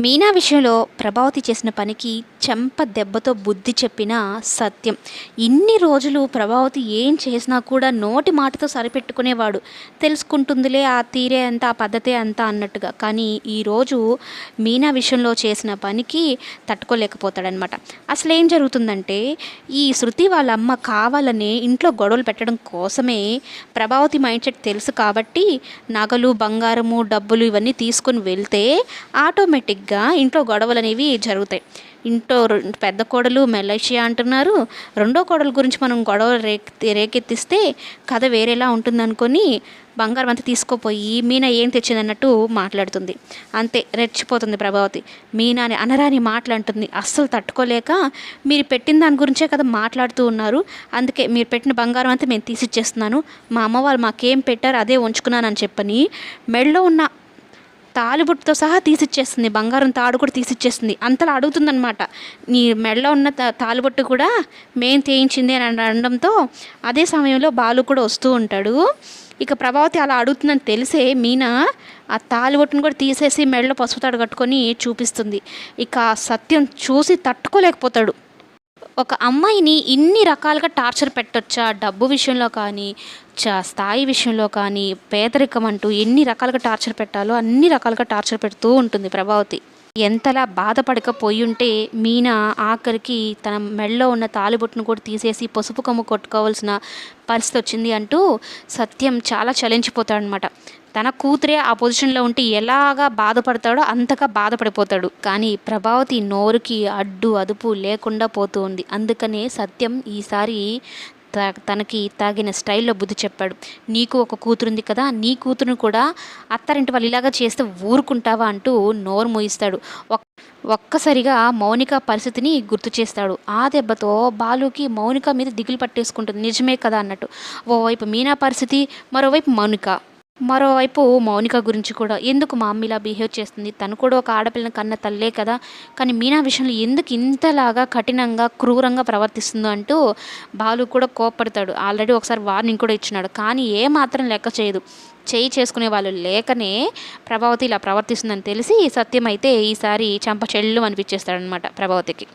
మీనా విషయంలో ప్రభావతి చేసిన పనికి చెంప దెబ్బతో బుద్ధి చెప్పిన సత్యం. ఇన్ని రోజులు ప్రభావతి ఏం చేసినా కూడా నోటి మాటతో సరిపెట్టుకునేవాడు. తెలుసుకుంటుందిలే ఆ తీరే అంత ఆ పద్ధతే అంత అన్నట్టుగా. కానీ ఈరోజు మీనా విషయంలో చేసిన పనికి తట్టుకోలేకపోతాడనమాట అసలు ఏం జరుగుతుందంటే ఈ శృతి వాళ్ళ అమ్మ కావాలని ఇంట్లో గొడవలు పెట్టడం కోసమే ప్రభావతి మైండ్ సెట్ తెలుసు కాబట్టి నగలు బంగారము డబ్బులు ఇవన్నీ తీసుకొని వెళ్తే ఆటోమేటిక్ ఆటోమేటిక్గా ఇంట్లో గొడవలు అనేవి జరుగుతాయి. ఇంట్లో పెద్ద కోడలు మలేషియా అంటున్నారు. రెండో కోడల గురించి మనం గొడవ రేకె రేకెత్తిస్తే కథ వేరేలా ఉంటుందనుకొని బంగారం అంతా తీసుకోపోయి మీనా ఏం తెచ్చిందన్నట్టు మాట్లాడుతుంది. అంతే రెచ్చిపోతుంది ప్రభావతి. మీనా అని అనరాని మాట్లాడుతుంది అస్సలు తట్టుకోలేక మీరు పెట్టిన దాని గురించే కదా మాట్లాడుతూ ఉన్నారు. అందుకే మీరు పెట్టిన బంగారం అంతా మేము తీసిచ్చేస్తున్నాను. మా అమ్మ వాళ్ళు మాకేం పెట్టారు అదే ఉంచుకున్నానని చెప్పని మెడలో ఉన్న తాలిబుట్టుతో సహా తీసిచ్చేస్తుంది. బంగారం తాడు కూడా తీసిచ్చేస్తుంది. అంతలా అడుగుతుందనమాట నీ మెడలో ఉన్న తా తాలిబొట్టు కూడా మేం తేయించింది అని అనడంతో అదే సమయంలో బాలు కూడా వస్తూ ఉంటాడు. ఇక ప్రభావతి అలా అడుగుతుందని తెలిసే మీనా ఆ తాలిబొట్టును కూడా తీసేసి మెడలో పసుపు తాడు కట్టుకొని చూపిస్తుంది. ఇక ఆ సత్యం చూసి తట్టుకోలేకపోతాడు. ఒక అమ్మాయిని ఇన్ని రకాలుగా టార్చర్ పెట్టొచ్చా? డబ్బు విషయంలో కానీ స్థాయి విషయంలో కానీ పేదరికం అంటూ ఎన్ని రకాలుగా టార్చర్ పెట్టాలో అన్ని రకాలుగా టార్చర్ పెడుతూ ఉంటుంది ప్రభావతి. ఎంతలా బాధపడకపోయి ఉంటే మీనా ఆఖరికి తన మెడలో ఉన్న తాలిబొట్టును కూడా తీసేసి పసుపు కొమ్ము కొట్టుకోవాల్సిన పరిస్థితి వచ్చింది అంటూ సత్యం చాలా చలించిపోతాడనమాట తన కూతురే ఆ పొజిషన్లో ఉంటే ఎలాగా బాధపడతాడో అంతగా బాధపడిపోతాడు. కానీ ప్రభావతి నోరుకి అడ్డు అదుపు లేకుండా పోతూ ఉంది. అందుకనే సత్యం ఈసారి తనకి తాగిన స్టైల్లో బుద్ధి చెప్పాడు. నీకు ఒక కూతురుంది కదా నీ కూతురుని కూడా అత్తారింటి వాళ్ళు ఇలాగా చేస్తే ఊరుకుంటావా అంటూ నోరు మోయిస్తాడు. ఒక్- ఒక్కసారిగా మౌనిక పరిస్థితిని గుర్తు చేస్తాడు. ఆ దెబ్బతో బాలుకి మౌనిక మీద దిగులు పట్టేసుకుంటుంది. నిజమే కదా అన్నట్టు. ఓవైపు మీనా పరిస్థితి మరోవైపు మౌనిక. మరోవైపు మౌనిక గురించి కూడా ఎందుకు మా అమ్మ ఇలా బిహేవ్ చేస్తుంది? తను కూడా ఒక ఆడపిల్లని కన్న తల్లే కదా. కానీ మీనా విషయంలో ఎందుకు ఇంతలాగా కఠినంగా క్రూరంగా ప్రవర్తిస్తుందో అంటూ బాలు కూడా కోప్పడతాడు. ఆల్రెడీ ఒకసారి వార్నింగ్ కూడా ఇచ్చినాడు. కానీ ఏ మాత్రం లెక్క చేయదు. చేయి చేసుకునే వాళ్ళు లేకనే ప్రభావతి ఇలా ప్రవర్తిస్తుందని తెలిసి సత్యం అయితే ఈసారి చెంప చెల్లు అనిపించేస్తాడనమాట ప్రభావతికి.